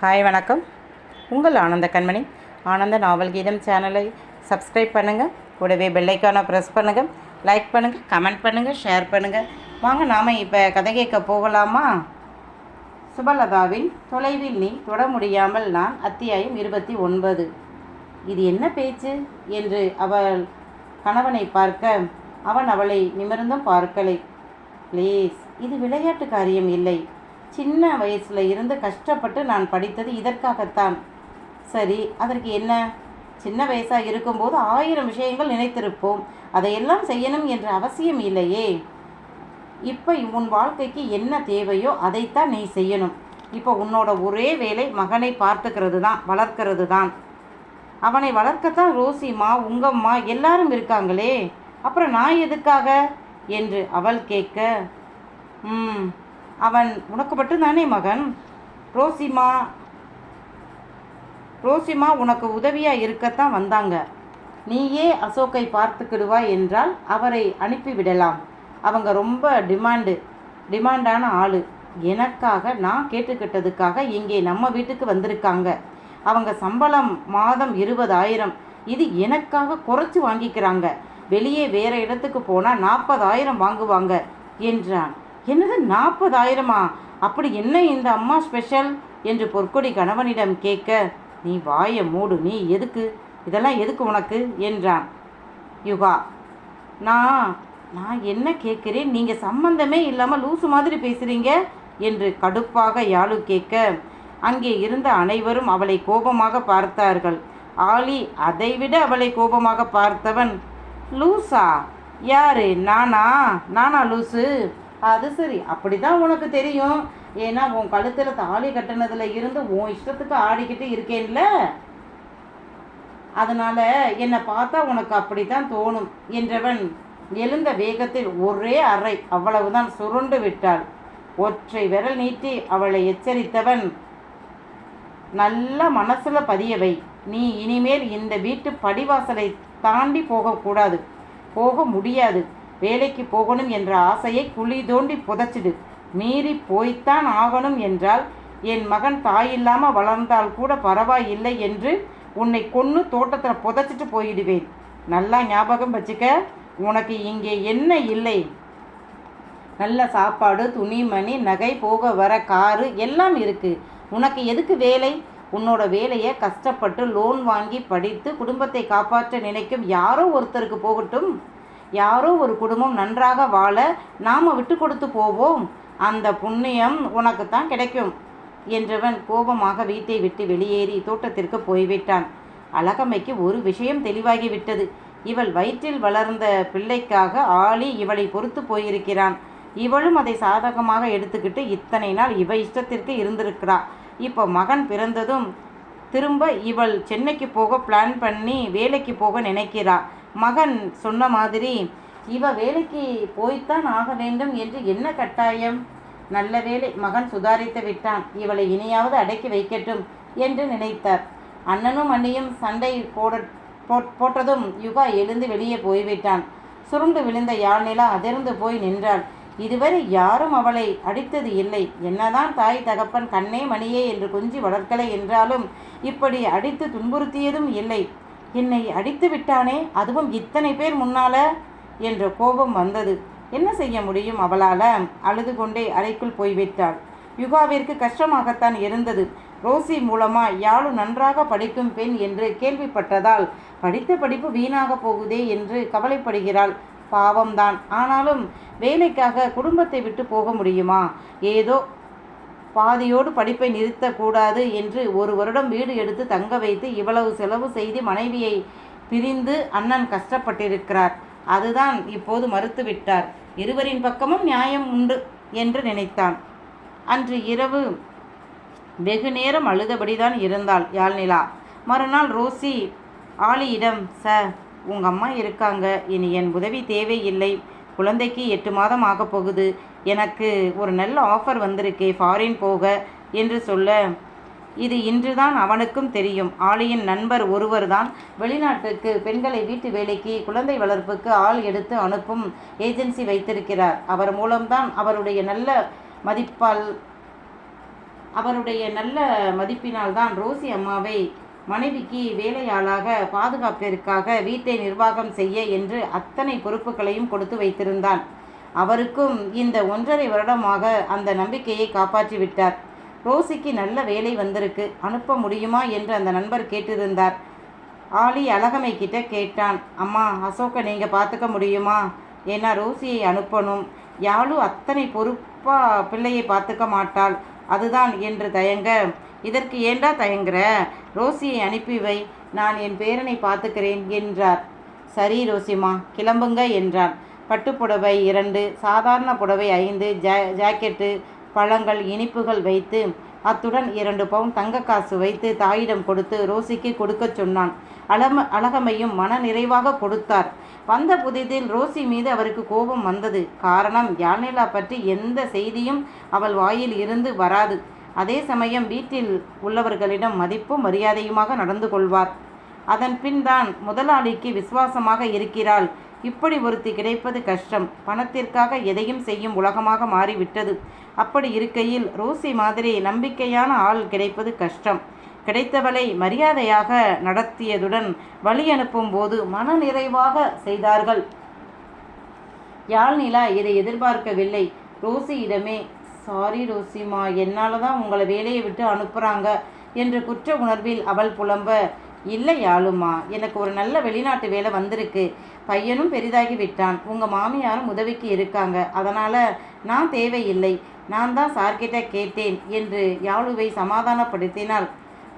Hi வணக்கம். உங்கள் ஆனந்த கண்மணி. ஆனந்த நாவல் கீதம் சேனலை சப்ஸ்கிரைப் பண்ணுங்கள் கூடவே பெல்லைக்கான ப்ரெஸ் பண்ணுங்கள் லைக் பண்ணுங்கள் கமெண்ட் பண்ணுங்கள் ஷேர் பண்ணுங்கள் வாங்க நாம் இப்போ கதை கேட்க போகலாமா? சுபலதாவின் தொலைவில் நீ தொட முடியாமல் நான் அத்தியாயம் இருபத்தி ஒன்பது. இது என்ன பேச்சு? என்று அவள் கணவனை பார்க்க அவன் அவளை நிமிர்ந்தும் பார்க்கலை. ப்ளீஸ் இது விளையாட்டு காரியம் இல்லை. சின்ன வயசில் இருந்து கஷ்டப்பட்டு நான் படித்தது இதற்காகத்தான். சரி அதற்கு என்ன? சின்ன வயசாக இருக்கும்போது ஆயிரம் விஷயங்கள் நினைத்திருப்போம். அதையெல்லாம் செய்யணும் என்ற அவசியம் இல்லையே. இப்போ உன் வாழ்க்கைக்கு என்ன தேவையோ அதைத்தான் நீ செய்யணும். இப்போ உன்னோட ஒரே வேலை மகனை பார்த்துக்கிறது தான் வளர்க்கிறது தான் அவனை வளர்க்கத்தான் ரோசிம்மா உங்கம்மா எல்லாரும் இருக்காங்களே. அப்புறம் நான் எதுக்காக? என்று அவள் கேட்க ம் அவன் உனக்கு மட்டும்தானே மகன்? ரோசிமா ரோசிமா உனக்கு உதவியாக இருக்கத்தான் வந்தாங்க. நீயே அசோக்கை பார்த்துக்கிடுவா என்றால் அவரை அனுப்பிவிடலாம். அவங்க ரொம்ப டிமாண்டு டிமாண்டான ஆள். எனக்காக நான் கேட்டுக்கிட்டதுக்காக இங்கே நம்ம வீட்டுக்கு வந்திருக்காங்க. அவங்க சம்பளம் மாதம் இருபதாயிரம். இது எனக்காக குறைச்சி வாங்கிக்கிறாங்க. வெளியே வேற இடத்துக்கு போனால் நாற்பதாயிரம் வாங்குவாங்க என்றான். என்னது நாற்பதாயிரமா? அப்படி என்ன இந்த அம்மா ஸ்பெஷல் என்று பொற்கொடி கணவனிடம் கேட்க நீ வாயை மூடு நீ எதுக்கு? இதெல்லாம் எதுக்கு உனக்கு? என்றான். யுகா நான் நான் என்ன கேட்குறேன்? நீங்கள் சம்பந்தமே இல்லாமல் லூசு மாதிரி பேசுகிறீங்க என்று கடுப்பாக யாழு கேட்க அங்கே இருந்த அனைவரும் அவளை கோபமாக பார்த்தார்கள். ஆலி அதைவிட அவளை கோபமாக பார்த்தவன் லூசா? யாரு? நானா? நானா லூசு? அது சரி அப்படிதான் உனக்கு தெரியும். ஏன்னா உன் கழுத்தில் தாலி கட்டினதுல இருந்து உன் இஷ்டத்துக்கு ஆடிக்கிட்டு இருக்கேன்ல. அதனால என்னை பார்த்தா உனக்கு அப்படித்தான் தோணும் என்றவன் எழுந்த வேகத்தில் ஒரே அறை அவ்வளவுதான் சுருண்டு விட்டாள். ஒற்றை விரல் நீட்டி அவளை எச்சரித்தவன் நல்ல மனசுல பதியவை நீ இனிமேல் இந்த வீட்டு படிவாசலை தாண்டி போகக்கூடாது. போக முடியாது. வேலைக்கு போகணும் என்ற ஆசையை குழி தோண்டி புதைச்சிடு. மீறி போய்த்தான் ஆகணும் என்றால் என் மகன் தாயில்லாமல் வளர்ந்தால் கூட பரவாயில்லை என்று உன்னை கொன்று தோட்டத்தில் புதைச்சிட்டு போயிடுவேன். நல்லா ஞாபகம் வச்சுக்க உனக்கு இங்கே என்ன இல்லை? நல்ல சாப்பாடு துணிமணி நகை போக வர காரு எல்லாம் இருக்குது உனக்கு எதுக்கு வேலை? உன்னோட வேலையை கஷ்டப்பட்டு லோன் வாங்கி படித்து குடும்பத்தை காப்பாற்ற நினைக்கும் யாரோ ஒருத்தருக்கு போகட்டும். யாரோ ஒரு குடும்பம் நன்றாக வாழ நாம் விட்டு கொடுத்து போவோம். அந்த புண்ணியம் உனக்கு தான் கிடைக்கும் என்றவன் கோபமாக வீட்டை விட்டு வெளியேறி தோட்டத்திற்கு போய்விட்டான். அழகம்மைக்கு ஒரு விஷயம் தெளிவாகிவிட்டது. இவள் வயிற்றில் வளர்ந்த பிள்ளைக்காக ஆளி இவளை பொறுத்து போயிருக்கிறான். இவளும் அதை சாதகமாக எடுத்துக்கிட்டு இத்தனை நாள் இவ இஷ்டத்திற்கு இருந்திருக்கிறா. இப்போ மகன் பிறந்ததும் திரும்ப இவள் சென்னைக்கு போக பிளான் பண்ணி வேலைக்கு போக நினைக்கிறா. மகன் சொன்ன மாதிரி இவ வேலைக்கு போய்த்தான் ஆக வேண்டும் என்று என்ன கட்டாயம்? நல்ல வேலை மகன் சுதாரித்து விட்டான். இவளை இனியாவது அடக்கி வைக்கட்டும் என்று நினைத்தார். அண்ணனும் அண்ணியும் சண்டை போட போ போட்டதும் யுகா எழுந்து வெளியே போய்விட்டான். சுருண்டு விழுந்த யாழ்நிலா அதிர்ந்து போய் நின்றாள். இதுவரை யாரும் அவளை அடித்தது இல்லை. என்னதான் தாய் தகப்பன் கண்ணே மணியே என்று கொஞ்சி வளர்க்கலை என்றாலும் இப்படி அடித்து துன்புறுத்தியதும் இல்லை. என்னை அடித்து விட்டானே? அதுவும் இத்தனை பேர் முன்னால? என்ற கோபம் வந்தது. என்ன செய்ய முடியும் அவளால்? அழுது கொண்டே அறைக்குள் போய்விட்டாள் யுகாவிற்கு கஷ்டமாகத்தான் இருந்தது. ரோசி மூலமா யாழு நன்றாக படிக்கும் பெண் என்று கேள்விப்பட்டதால் படித்த படிப்பு வீணாக போகுதே என்று கவலைப்படுகிறாள். பாவம்தான். ஆனாலும் வேலைக்காக குடும்பத்தை விட்டு போக முடியுமா? ஏதோ பாதியோடு படிப்பை நிறுத்தக்கூடாது என்று ஒரு வருடம் வீடு எடுத்து தங்க வைத்து இவ்வளவு செலவு செய்து மனைவியை பிரிந்து அண்ணன் கஷ்டப்பட்டிருக்கிறார். அதுதான் இப்போது மறுத்துவிட்டார். இருவரின் பக்கமும் நியாயம் உண்டு என்று நினைத்தான். அன்று இரவு வெகு நேரம் அழுதபடிதான் இருந்தாள் யாழ்நிலா. மறுநாள் ரோசி ஆலியிடம் சார் உங்கள் அம்மா இருக்காங்க. இனி என் உதவி தேவையில்லை. குழந்தைக்கு எட்டு மாதம் ஆகப் போகுது. எனக்கு ஒரு நல்ல ஆஃபர் வந்திருக்கே ஃபாரின் போக என்று சொல்ல இது இன்றுதான் அவனுக்கும் தெரியும். ஆலியின் நண்பர் ஒருவர் தான் வெளிநாட்டுக்கு பெண்களை வீட்டு வேலைக்கு குழந்தை வளர்ப்புக்கு ஆள் எடுத்து அனுப்பும் ஏஜென்சி வைத்திருக்கிறார். அவர் மூலம்தான் அவருடைய நல்ல மதிப்பால் அவருடைய நல்ல மதிப்பினால் தான் ரோசி அம்மாவை மனைவிக்கு வேலையாளாக பாதுகாப்பிற்காக வீட்டை நிர்வாகம் செய்ய என்று அத்தனை பொறுப்புகளையும் கொடுத்து வைத்திருந்தான். அவருக்கும் இந்த ஒன்றரை வருடமாக அந்த நம்பிக்கையை காப்பாற்றி விட்டார். ரோசிக்கு நல்ல வேலை வந்திருக்கு அனுப்ப முடியுமா என்று அந்த நண்பர் கேட்டிருந்தார். ஆலி அழகமை கிட்ட கேட்டான் அம்மா அசோக்கை நீங்கள் பார்த்துக்க முடியுமா? ஏன்னா ரோசியை அனுப்பணும். யாழு அத்தனை பொறுப்பாக பிள்ளையை பார்த்துக்க மாட்டாள். அதுதான் என்று தயங்க இதற்கு ஏண்டா தயங்குற? ரோசியை அனுப்பி வை நான் என் பேரனை பார்த்துக்கிறேன் என்றார். சரி ரோசிமா கிளம்புங்க என்றான். பட்டுப்புடவை இரண்டு சாதாரண புடவை ஐந்து ஜா ஜாக்கெட்டு பழங்கள் இனிப்புகள் வைத்து அத்துடன் இரண்டு பவுன் தங்க காசு வைத்து தாயிடம் கொடுத்து ரோசிக்கு கொடுக்கச் சொன்னான். அலம அழகமையும் மன நிறைவாக கொடுத்தார். வந்த புதிதில் ரோசி மீது அவருக்கு கோபம் வந்தது. காரணம் யாழ்நிலா பற்றி எந்த செய்தியும் அவள் வாயில் இருந்து வராது. அதே சமயம் வீட்டில் உள்ளவர்களிடம் மதிப்பும் மரியாதையுமாக நடந்து கொள்வார். அதன் பின் தான் முதலாளிக்கு விசுவாசமாக இருக்கிறாள். இப்படி ஒருத்தி கிடைப்பது கஷ்டம். பணத்திற்காக எதையும் செய்யும் உலகமாக மாறிவிட்டது. அப்படி இருக்கையில் ரோசி மாதிரி நம்பிக்கையான ஆள் கிடைப்பது கஷ்டம். கிடைத்தவளை மரியாதையாக நடத்தியதுடன் வழி அனுப்பும் போது மன நிறைவாக செய்தார்கள். யாழ்நிலா இதை எதிர்பார்க்கவில்லை. ரோசியிடமே சாரி ரோசிமா என்னால் தான் உங்களை வேலையை விட்டு அனுப்புகிறாங்க என்ற குற்ற உணர்வில் அவள் புலம்ப இல்லை யாழுமா எனக்கு ஒரு நல்ல வெளிநாட்டு வேலை வந்திருக்கு. பையனும் பெரிதாகி விட்டான். உங்கள் மாமியாரும் உதவிக்கு இருக்காங்க. அதனால் நான் தேவையில்லை. நான் தான் சார்கிட்ட கேட்டேன் என்று யாழுவை சமாதானப்படுத்தினாள்.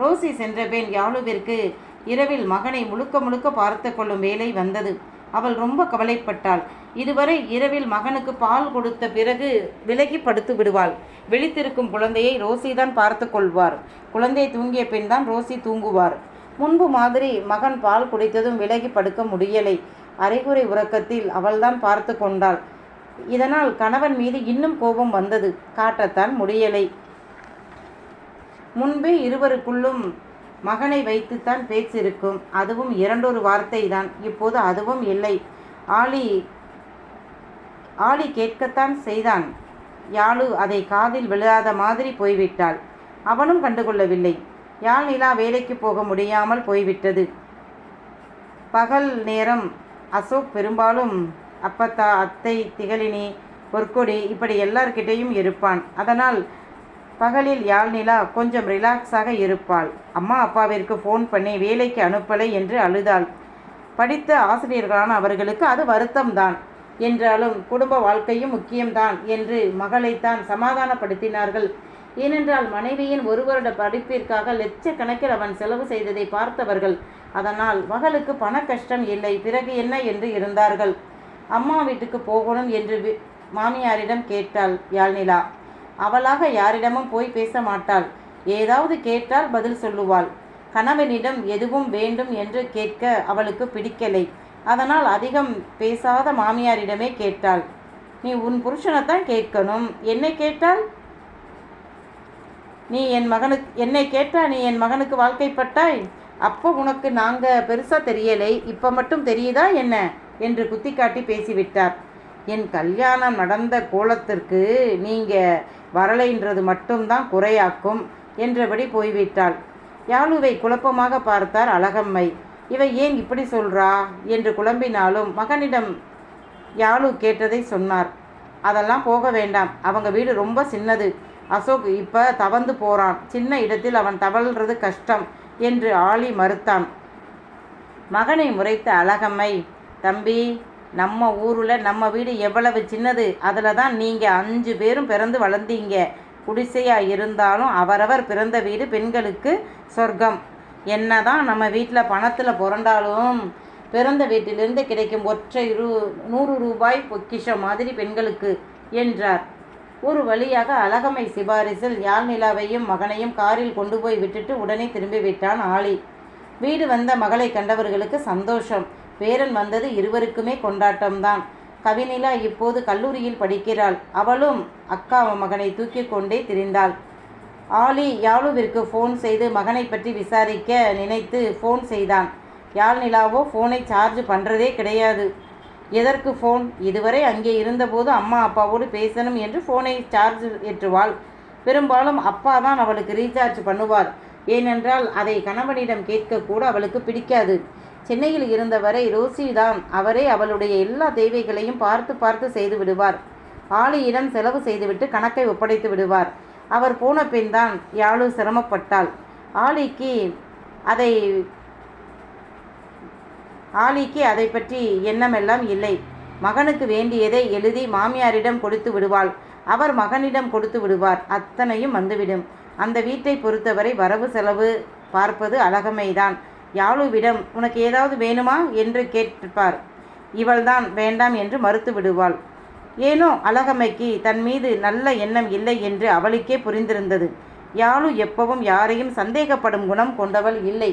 ரோசி சென்றபின் யாழுவிற்கு இரவில் மகனை முழுக்க முழுக்க பார்த்து கொள்ளும் வேலை வந்தது. அவள் ரொம்ப கவலைப்பட்டாள். இதுவரை இரவில் மகனுக்கு பால் கொடுத்த பிறகு விலகி படுத்து விடுவாள். விழித்திருக்கும் குழந்தையை ரோசி தான் பார்த்து கொள்வார். குழந்தை தூங்கிய பின் தான் ரோசி தூங்குவார். முன்பு மாதிரி மகன் பால் குடித்ததும் விலகி படுக்க முடியலை. அரைகுறை உறக்கத்தில் அவள்தான் பார்த்து கொண்டாள். இதனால் கணவன் மீது இன்னும் கோபம் வந்தது. காட்டத்தான் முடியலை. முன்பே இருவருக்குள்ளும் மகனை வைத்துத்தான் பேச்சிருக்கும். அதுவும் இரண்டொரு வார்த்தை தான் இப்போது அதுவும் இல்லை. ஆலி ஆலி கேட்கத்தான் செய்தான். யாழு அதை காதில் விழாத மாதிரி போய்விட்டாள். அவனும் கண்டுகொள்ளவில்லை. யாழ் நிலா வேலைக்கு போக முடியாமல் போய்விட்டது. பகல் நேரம் அசோக் பெரும்பாலும் அப்பத்தா அத்தை திகழினி பொற்கொடி இப்படி எல்லார்கிட்டேயும் இருப்பான். அதனால் பகலில் யாழ் நிலா கொஞ்சம் ரிலாக்ஸாக இருப்பாள். அம்மா அப்பாவிற்கு ஃபோன் பண்ணி வேலைக்கு அனுப்பலை என்று அழுதாள். படித்த ஆசிரியர்களான அவர்களுக்கு அது வருத்தம்தான். என்றாலும் குடும்ப வாழ்க்கையும் முக்கியம்தான் என்று மகளைத்தான் சமாதானப்படுத்தினார்கள். ஏனென்றால் மனைவியின் ஒரு வருட படிப்பிற்காக லட்சக்கணக்கில் அவன் செலவு செய்ததை பார்த்தவர்கள் அதனால் மகளுக்கு பண கஷ்டம் இல்லை பிறகு என்ன என்று இருந்தார்கள். அம்மா வீட்டுக்கு போகணும் என்று வி- மாமியாரிடம் கேட்டாள் யாழ்நிலா. அவளாக யாரிடமும் போய் பேச மாட்டாள். ஏதாவது கேட்டால் பதில் சொல்லுவாள். கணவனிடம் எதுவும் வேண்டும் என்று கேட்க அவளுக்கு பிடிக்கலை. அதனால் அதிகம் பேசாத மாமியாரிடமே கேட்டாள். நீ உன் புருஷனைத்தான் கேட்கணும். என்னை கேட்டால்? நீ என் மகனுக்கு என்னை கேட்டா நீ என் மகனுக்கு வாழ்க்கைப்பட்டாய்? அப்போ உனக்கு நாங்கள் பெருசாக தெரியலை இப்போ மட்டும் தெரியுதா என்ன? என்று குத்தி காட்டி பேசிவிட்டார். என் கல்யாணம் நடந்த கோலத்திற்கு நீங்கள் வரலைன்றது மட்டும்தான் குறையாக்கும் என்றபடி போய்விட்டாள். யாழுவை குழப்பமாக பார்த்தார் அழகம்மை. இவை ஏன் இப்படி சொல்றா? என்று குழம்பினாலும் மகனிடம் யாழு கேட்டதை சொன்னார். அதெல்லாம் போக வேண்டாம் அவங்க வீடு ரொம்ப சின்னது. அசோக் இப்போ தவந்து போகிறான் சின்ன இடத்தில் அவன் தவழ்றது கஷ்டம் என்று ஆளி மறுத்தான். மகனை முறைத்த அழகம்மை தம்பி நம்ம ஊரில் நம்ம வீடு எவ்வளவு சின்னது. அதில் தான் நீங்கள் அஞ்சு பேரும் பிறந்து வளர்ந்தீங்க. குடிசையாக இருந்தாலும் அவரவர் பிறந்த வீடு பெண்களுக்கு சொர்க்கம். என்ன தான் நம்ம வீட்டில் பணத்தில் புரண்டாலும் பிறந்த வீட்டிலிருந்து கிடைக்கும் ஒற்றை ரூ நூறு ரூபாய் பொக்கிஷம் மாதிரி பெண்களுக்கு என்றார். ஒரு வழியாக அழகமை சிபாரிசில் யாழ்நிலாவையும் மகனையும் காரில் கொண்டு போய் விட்டுட்டு உடனே திரும்பி விட்டான் ஆளி வீடு வந்த மகளை கண்டவர்களுக்கு சந்தோஷம். பேரன் வந்தது இருவருக்குமே கொண்டாட்டம்தான். கவினிலா இப்போது கல்லூரியில் படிக்கிறாள். அவளும் அக்கா மகனை தூக்கி கொண்டே திரிந்தாள். ஆலி யாழுவிற்கு ஃபோன் செய்து மகனை பற்றி விசாரிக்க நினைத்து ஃபோன் செய்தான். யாழ்நிலாவோ ஃபோனை சார்ஜ் பண்ணுறதே கிடையாது. எதற்கு ஃபோன் இதுவரை அங்கே இருந்தபோது அம்மா அப்பாவோடு பேசணும் என்று ஃபோனை சார்ஜ் ஏற்றுவாள். பெரும்பாலும் அப்பா தான் அவளுக்கு ரீசார்ஜ் பண்ணுவார். ஏனென்றால் அதை கணவனிடம் கேட்கக்கூட அவளுக்கு பிடிக்காது. சென்னையில் இருந்தவரை ரோசி தான். அவரே அவளுடைய எல்லா தேவைகளையும் பார்த்து பார்த்து செய்து விடுவார். ஆளியிடம் செலவு செய்துவிட்டு கணக்கை ஒப்படைத்து விடுவார். அவர் போன பின் தான். யாழு சிரமப்பட்டாள். ஆலிக்கு அதை ஆலிக்கு அதை பற்றி எண்ணமெல்லாம் இல்லை. மகனுக்கு வேண்டியதை எழுதி மாமியாரிடம் கொடுத்து விடுவாள். அவர் மகனிடம் கொடுத்து விடுவார். அத்தனையும் வந்துவிடும். அந்த வீட்டை பொறுத்தவரை வரவு செலவு பார்ப்பது அழகமைதான். யாழுவிடம் உனக்கு ஏதாவது வேணுமா? என்று கேட்டிருப்பார் இவள்தான் வேண்டாம் என்று மறுத்து விடுவாள். ஏனோ அழகமைக்கு தன் மீது நல்ல எண்ணம் இல்லை என்று அவளுக்கே புரிந்திருந்தது. யாழு எப்பவும் யாரையும் சந்தேகப்படும் குணம் கொண்டவள் இல்லை.